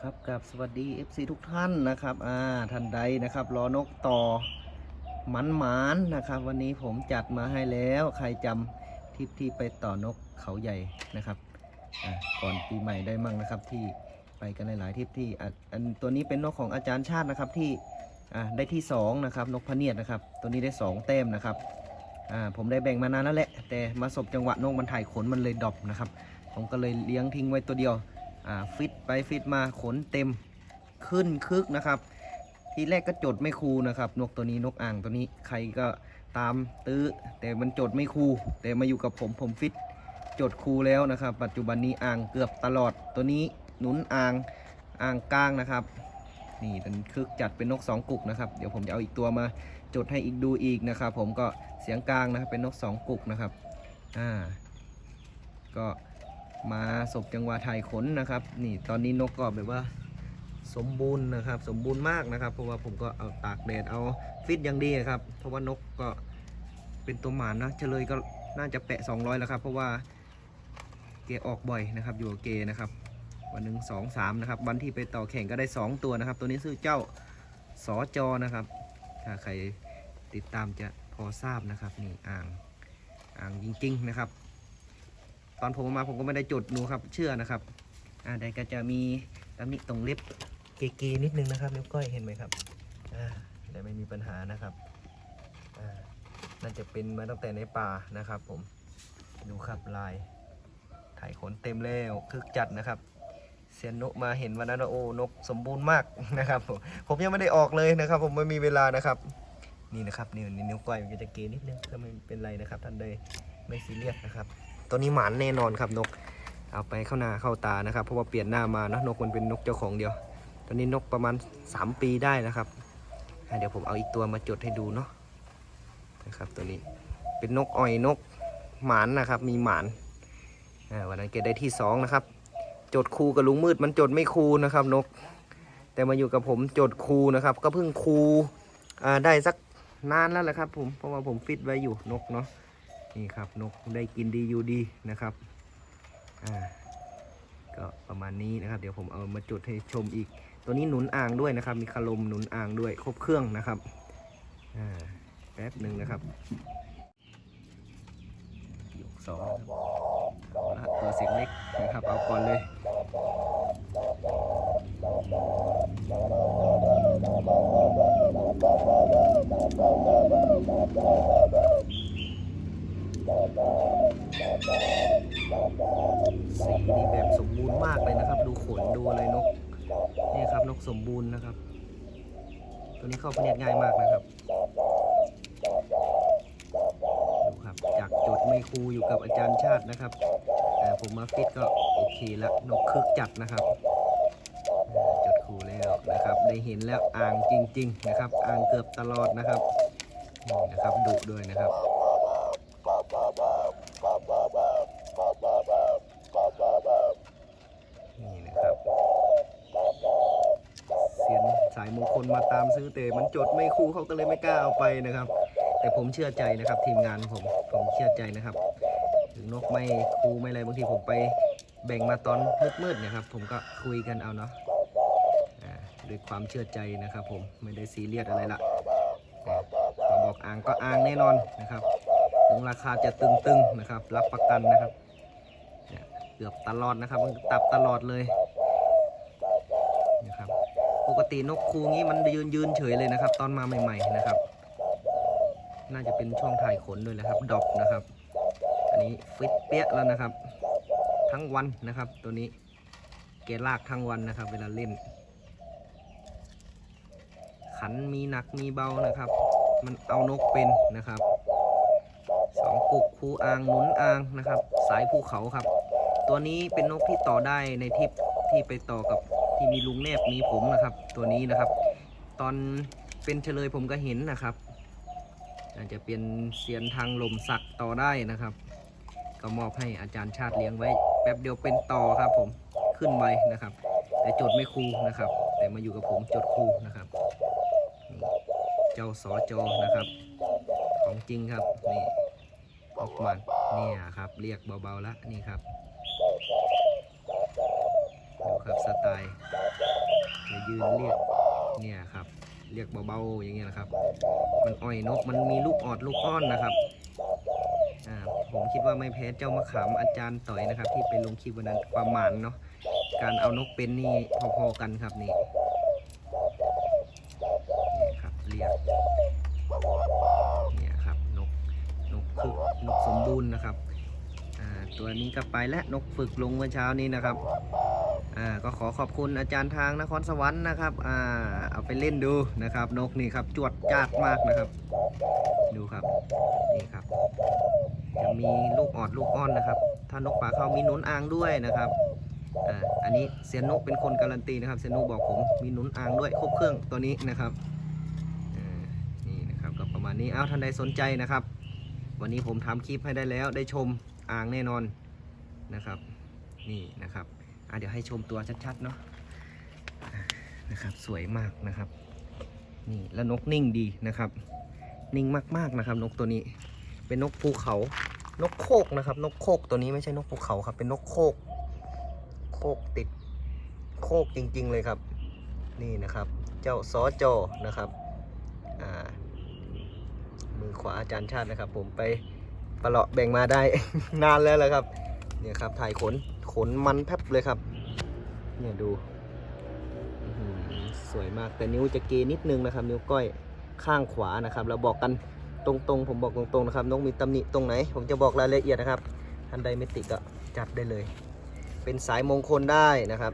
ครับกับสวัสดี FC ทุกท่านนะครับอ่าท่านใดนะครับรอนกต่อหมันหมานนะครับ วันนี้ผมจัดมาให้แล้วใครจำทริปที่ไปต่อนกเขาใหญ่นะครับก่อนปีใหม่ได้มั่งนะครับที่ไปกันหลายๆทริปที่อันตัวนี้เป็นนกของอาจารย์ชาตินะครับที่อ่าได้ที่สองนะครับนกพเนียดนะครับ ตัวนี้ได้สองแต้มนะครับอ่าผมได้แบ่งมานานแล้วแหละแต่มาสบจังหวะนกมันถ่ายขนมันเลยดรอปนะครับผมก็เลยเลี้ยงทิ้งไว้ตัวเดียว ฟิตไปฟิตมาขนเต็มขึ้นคึกนะครับ ทีแรกก็จดไม่คูนะครับ นกตัวนี้นกอ่างตัวนี้ใครก็ตามตื้อแต่มันจดไม่คูแต่มาอยู่กับผมผมฟิตจดคูแล้วนะครับ ปัจจุบันนี้อ่างเกือบตลอดตัวนี้หนุนอ่างอ่างกลางนะครับ นี่เป็นคึกจัดเป็นนกสองกุกนะครับเดี๋ยวผมจะเอาอีกตัวมาจดให้อีกดูอีกนะครับ ผมก็เสียงกลางนะครับเป็นนกสองกุกนะครับอ่าก็ มาศพจังหวะถ่ายขนนะครับ นี่ตอนนี้นกก็แบบว่าสมบูรณ์นะครับ สมบูรณ์มากนะครับ เพราะว่าผมก็เอาตากแดดเอาฟิตอย่างดีครับ เพราะว่านกก็เป็นตัวหมานนะเฉลยก็น่าจะแปะ 200 แล้วครับ เพราะว่าเกออกบ่อยนะครับ อยู่กับเกนะครับ วันหนึ่งสองสามนะครับ วันที่ไปต่อแข่งก็ได้ 2 ตัวนะครับ ตัวนี้ชื่อเจ้าสอจอนะครับ ถ้าใครติดตามจะพอทราบนะครับ นี่อ่างอ่างจริง ๆ นะครับ ตอนผมเอามาผมก็ไม่ได้จุดดูครับ เชื่อนะครับ อ่าแต่ก็จะมีตำหนิตรงเล็บเกๆนิดนึงนะครับเล็บก้อยเห็นไหมครับ อ่าแต่ไม่มีปัญหานะครับ อ่าน่าจะเป็นมาตั้งแต่ในป่านะครับ ผม ดูครับลายถ่ายขนเต็มแล้วคึกจัดนะครับเซียนนกมาเห็นวันนั้นว่าโอ้นกสมบูรณ์มากนะครับ ผมผมยังไม่ได้ออกเลยนะครับ ผมไม่มีเวลานะครับ นี่นะครับนี่นิ้วก้อยมันก็จะเกนิดนึงก็ไม่เป็นไรนะครับ ท่านใดไม่ซีเรียสนะครับ ตัวนี้หมานแน่นอนครับนก เอาไปเข้าหน้าเข้าตานะครับ เพราะว่าเปลี่ยนหน้ามาเนะนกมันเป็นนกเจ้าของเดียว ตัวนี้นกประมาณ 3 ปีได้นะครับเดี๋ยวผมเอาอีกตัวมาจดให้ดูเนาะนะครับตัวนี้เป็นนกอ่อยนกหมานนะครับ มีหมานวันนั้นเกดได้ที่สองนะครับจดคูกับลุงมืดมันจดไม่คูนะครับนก แต่มาอยู่กับผมจดคูนะครับ ก็เพิ่งคูได้สักนานแล้วแหละครับผมเพราะว่าผมฟิตไว้อยู่นกเนาะ นี่ครับนกได้กินดีอยู่ดีนะครับอ่าก็ประมาณนี้นะครับ เดี๋ยวผมเอามาจุดให้ชมอีก ตัวนี้หนุนอ่างด้วยนะครับ มีคลมหนุนอ่างด้วยครบเครื่องนะครับอ่าแป๊บหนึ่งนะครับยกสองนะตัวเสียงเล็กนะครับ เอาก่อนเลย สีนี่แบบสมบูรณ์มากเลยนะครับ ดูขนดูอะไรนกนี่ครับนกสมบูรณ์นะครับ ตัวนี้เข้าพเนียดง่ายมากนะครับดูครับ จากจดไม่ครูอยู่กับอาจารย์ชาตินะครับ แต่ผมมาฟิตก็โอเคละนกคึกจัดนะครับอ่าจดครูแล้วนะครับ ได้เห็นแล้วอ่างจริง ๆ นะครับ อ่างเกือบตลอดนะครับนี่นะครับดุด้วยนะครับ นี่นะครับเซียนสายมง คลมาตามซื้อแต่มันจดไม่คู่เขาก็เลยไม่กล้าเอาไปนะครับ แต่ผมเชื่อใจนะครับ ทีมงานผมผมเชื่อใจนะครับ ถึงนกไม่คู่ไม่อะไรบางทีผมไปแบ่งมาตอนมืดๆนี่ยครับ ผมก็คุยกันเอาเนาะด้วยความเชื่อใจนะครับ ผมไม่ได้ซีเรียสอะไรละอ่าพอบอกอ่างก็อ่างแน่นอนนะครับถึงราคาจะตึงๆนะครับ รับประกันนะครับเกือบตลอดนะครับตับตลอดเลย ปกตินกคูงี้มันยืนยืนเฉยเลยนะครับ ตอนมาใหม่ๆนะครับ น่าจะเป็นช่วงถ่ายขนด้วยแหละครับดอกนะครับ อันนี้ฟิตเปี้ยแล้วนะครับ ทั้งวันนะครับ ตัวนี้เกลากทั้งวันนะครับ เวลาเล่น ขันมีหนักมีเบานะครับ มันเอานกเป็นนะครับสองกุกคูอ่างหนุนอ่างนะครับ สายภูเขาครับ ตัวนี้เป็นนกที่ต่อได้ในทริปที่ไปต่อกับ ที่มีลุงแนบมีผมนะครับ ตัวนี้นะครับ ตอนเป็นเฉลยผมก็เห็นนะครับ อาจจะเป็นเสียนทางลมสักต่อได้นะครับ ก็มอบให้อาจารย์ชาติเลี้ยงไว้ แป๊บเดียวเป็นต่อครับ ผมขึ้นไวนะครับ แต่จดไม่ครูนะครับ แต่มาอยู่กับผมจดครูนะครับเจ้าสอจอนะครับ ของจริงครับนี่ออกมาเนี่ยครับ เรียกเบาๆแล้วนี่ครับ ดูครับ สไตล์ยืนเรียกเนี่ยครับ เรียกเบาๆอย่างเงี้ยนะครับ มันอ่อยนกมันมีลูกออดลูกอ้อนนะครับผมคิดว่าไม่แพ้เจ้ามะขามอาจารย์ต่อยนะครับ ที่ไปลงคลิปวันนั้นความหมานเนาะการเอานกเป็นนี่พอๆกันครับนี่นี่ครับเรียกเนี่ยครับนกนกคือนกสมบูรณ์นะครับตัวนี้ก็ไปและนกฝึกลงเมื่อเช้านี้นะครับ อ่าก็ขอขอบคุณอาจารย์ทางนครสวรรค์นะครับอ่าเอาไปเล่นดูนะครับ นกนี่ครับจวดจาดมากนะครับ ดูครับนี่ครับจะมีลูกออดลูกอ้อนนะครับ ถ้านกป่าเขามีนุนอ่างด้วยนะครับอ่าอันนี้เซียนนกเป็นคนการันตีนะครับเซียนนกบอกผมมีนุนอ่างด้วยครบเครื่องตัวนี้นะครับอ่านี่นะครับก็ประมาณนี้เอาท่านใดสนใจนะครับ วันนี้ผมทำคลิปให้ได้แล้วได้ชมอ่างแน่นอนนะครับ นี่นะครับ อะเดี๋ยวให้ชมตัวชัดๆเนาะอะนะครับสวยมากนะครับนี่แล้วนกนิ่งดีนะครับ นิ่งมากๆนะครับ นกตัวนี้ เป็นนกภูเขา นกโคกนะครับ นกโคกตัวนี้ไม่ใช่นกภูเขาครับ เป็นนกโคก โคกติด โคกจริง ๆ เลยครับ นี่นะครับ เจ้าซอจอนะครับมือขวาอาจารย์ชาตินะครับ ผมไปประเลาะแบ่งมาได้ นานแล้วแหละครับ เนี่ยครับถ่ายขน ขนมันแพบเลยครับ เนี่ยดู สวยมากแต่นิ้วจะเกยนิดนึงนะครับ นิ้วก้อยข้างขวานะครับ เราบอกกันตรงๆ ผมบอกตรงๆนะครับนกมีตำหนิตรงไหน ผมจะบอกรายละเอียดนะครับท่านใดไม่ติดก็จัดได้เลย เป็นสายมงคลได้นะครับ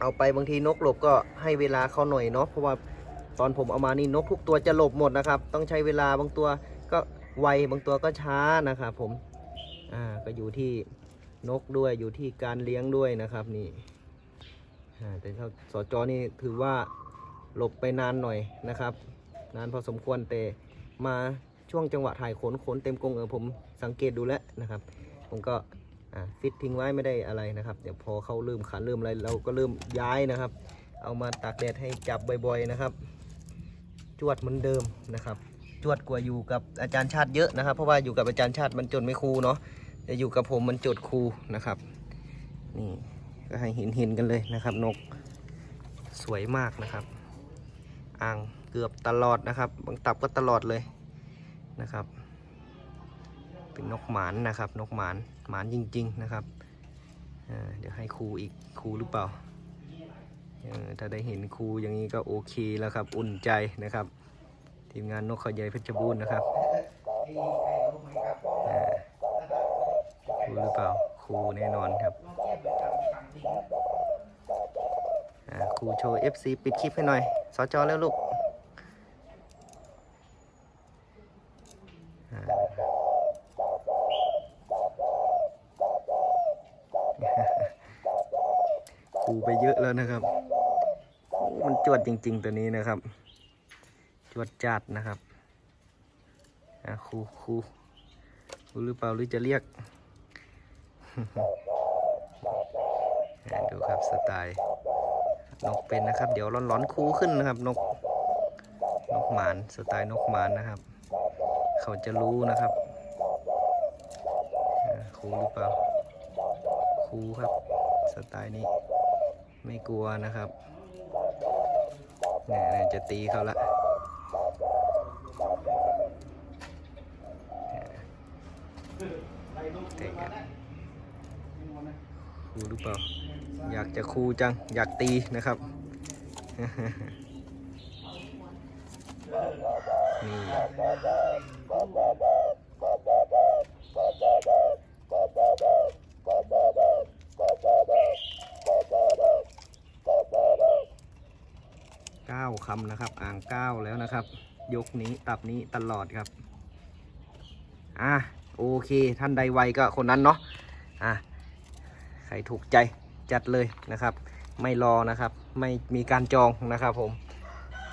เอาไปบางทีนกหลบก็ให้เวลาเขาหน่อยเนาะเพราะว่าตอนผมเอามานี่นกทุกตัวจะหลบหมดนะครับ ต้องใช้เวลาบางตัวก็ไวบางตัวก็ช้านะครับผมอ่าก็อยู่ที่ นกด้วยอยู่ที่การเลี้ยงด้วยนะครับนี่แต่ถ้าสจนี่ถือว่าหลบไปนานหน่อยนะครับ นานพอสมควรแต่มาช่วงจังหวะถ่ายขนขนเต็มกรงเออผมสังเกตดูแล้วนะครับ ผมก็ฟิตทิ้งไว้ไม่ได้อะไรนะครับ เดี๋ยวพอเขาเริ่มขันเริ่มอะไรเราก็เริ่มย้ายนะครับ เอามาตากแดดให้จับบ่อยๆนะครับ จวดเหมือนเดิมนะครับ จวดกว่าอยู่กับอาจารย์ชาติเยอะนะครับ เพราะว่าอยู่กับอาจารย์ชาติมันจนไม่ครูเนาะ จะอยู่กับผมมันจดคูนะครับ นี่ก็ให้เห็นเห็นกันเลยนะครับ นกสวยมากนะครับ อ่างเกือบตลอดนะครับ บางตับก็ตลอดเลยนะครับ เป็นนกหมานนะครับ นกหมานหมานจริง ๆนะครับเดี๋ยวให้ครูอีกครูหรือเปล่าถ้าได้เห็นครูอย่างนี้ก็โอเคแล้วครับ อุ่นใจนะครับ ทีมงานนกเขาใหญ่เพชรบูรณ์นะครับ ครูหรือเปล่าครูแน่นอนครับครูโชว์ FC ปิดคลิปให้หน่อยสจแล้วลูกครูไปเยอะแล้วนะครับ มันจวดจริง ๆ ตัวนี้นะครับ จวดจัดนะครับครูครูครูหรือเปล่าหรือจะเรียก ดูครับสไตล์นกเป็นนะครับ เดี๋ยวร้อนๆคูขึ้นนะครับ นก นกหมานสไตล์นกหมานนะครับ เขาจะรู้นะครับคูหรือเปล่าคูครับ สไตล์นี้ ไม่กลัวนะครับเนี่ยจะตีเขาละเตะกัน ครูหรือเปล่า อยากจะครูจัง อยากตีนะครับ นี่เก้าคำนะครับ อ่างเก้าแล้วนะครับ ยกนี้ตับนี้ตลอดครับ อะโอเค ท่านใดไวก็คนนั้นเนาะ อะ รถูกใจจัดเลยนะครับ ไม่รอนะครับ ไม่มีการจองนะครับผม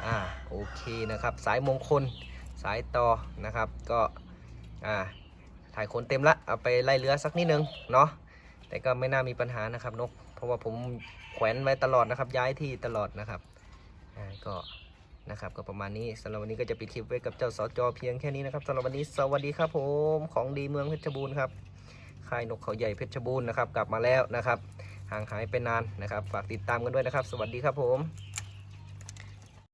อ่าโอเคนะครับ สายมงคลสายต่อนะครับ ก็อ่าถ่ายขนเต็มละเอาไปไล่เรือสักนิดนึงเนาะแต่ก็ไม่น่ามีปัญหานะครับนก เพราะว่าผมแขวนไว้ตลอดนะครับ ย้ายที่ตลอดนะครับอ่าก็นะครับก็ประมาณนี้สำหรับวันนี้ก็จะปิดคลิปไว้กับเจ้าสจเพียงแค่นี้นะครับสำหรับวันนี้สวัสดีครับผมของดีเมืองเพชรบูรณ์ครับ ค่ายนกเขาใหญ่เพชรบูรณ์นะครับ กลับมาแล้วนะครับ ห่างหายไปนานนะครับ ฝากติดตามกันด้วยนะครับ สวัสดีครับผม